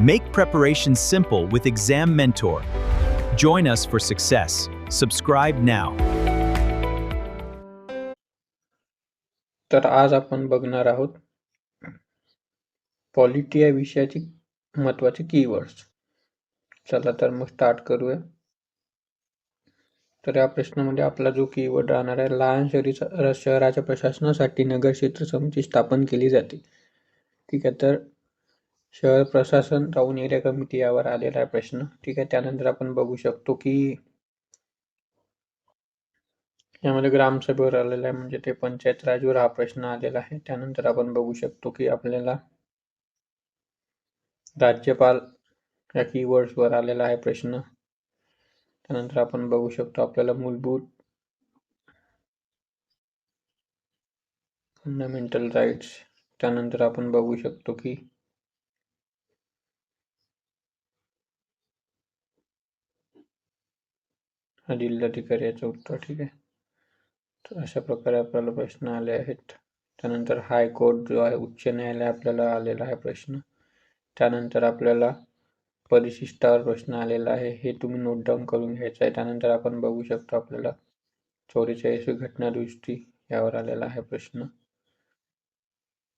Make preparation simple with Exam Mentor. Join us for success. Subscribe now. तर आज आपण बघणार आहोत पॉलिटी या विषयाची महत्त्वाचे कीवर्ड्स चला तर मग स्टार्ट करूया तर या प्रश्नामध्ये आपला जो कीवर्ड राहणार आहे लहान शहरी शहराच्या प्रशासनासाठी नगर क्षेत्र समिती स्थापन केली जाते ठीक आहे तर शहर प्रशासन टाऊन एरिया कमिटी यावर आलेला आहे प्रश्न. ठीक आहे त्यानंतर आपण बघू शकतो की यामध्ये ग्रामसभेवर आलेला आहे म्हणजे ते पंचायत राजवर हा प्रश्न आलेला आहे. त्यानंतर आपण बघू शकतो की आपल्याला राज्यपाल या keywords वर आलेला आहे प्रश्न. त्यानंतर आपण बघू शकतो आपल्याला मूलभूत फंडामेंटल राईट्स त्यानंतर आपण बघू शकतो की हा जिल्हाधिकारी याचं उत्तर ठीक आहे. तर अशा प्रकारे आपल्याला प्रश्न आले आहेत. त्यानंतर हायकोर्ट जो आहे उच्च न्यायालय आपल्याला आलेला आहे प्रश्न. त्यानंतर आपल्याला परिशिष्टावर प्रश्न आलेला आहे. हे तुम्ही नोट डाऊन करून घ्यायचं आहे. त्यानंतर आपण बघू शकतो आपल्याला चौवेचाळीसवी घटना यावर आलेला आहे प्रश्न.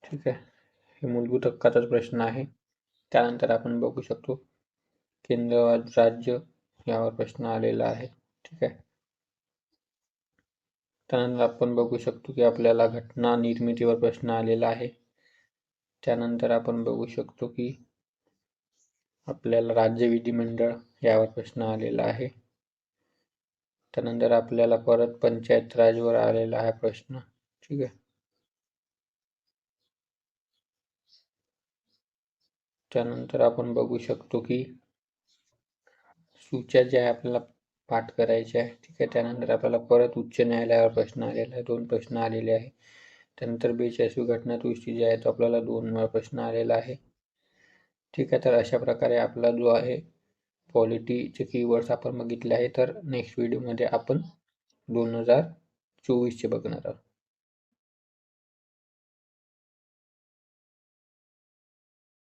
ठीक आहे. हे मूलभूत हक्काचाच प्रश्न आहे. त्यानंतर आपण बघू शकतो केंद्र राज्य यावर प्रश्न आलेला आहे. ठीक आहे. त्यानंतर आपण बघू शकतो की आपल्याला घटना निर्मितीवर प्रश्न आलेला आहे. त्यानंतर आपण बघू शकतो की आपल्याला राज्य विधिमंडळ यावर प्रश्न आलेला आहे. त्यानंतर आपल्याला परत पंचायत राजवर आलेला आहे प्रश्न. ठीक आहे. त्यानंतर आपण बघू शकतो की सूच्या ज्या आहे आपल्याला पाठ करायचे आहे. ठीक आहे. त्यानंतर आपल्याला परत उच्च न्यायालयावर प्रश्न आलेला आहे. दोन प्रश्न आलेले आहे. त्यानंतर बेचाळीसवी घटना दृष्टी जी आहे तो आपल्याला दोन वेळा प्रश्न आलेला आहे. ठीक आहे. तर अशा प्रकारे आपला जो आहे पॉलिटीचे कीवर्ड्स आपण बघितले आहे. तर नेक्स्ट व्हिडिओमध्ये आपण दोन हजार चोवीसचे बघणार आहोत.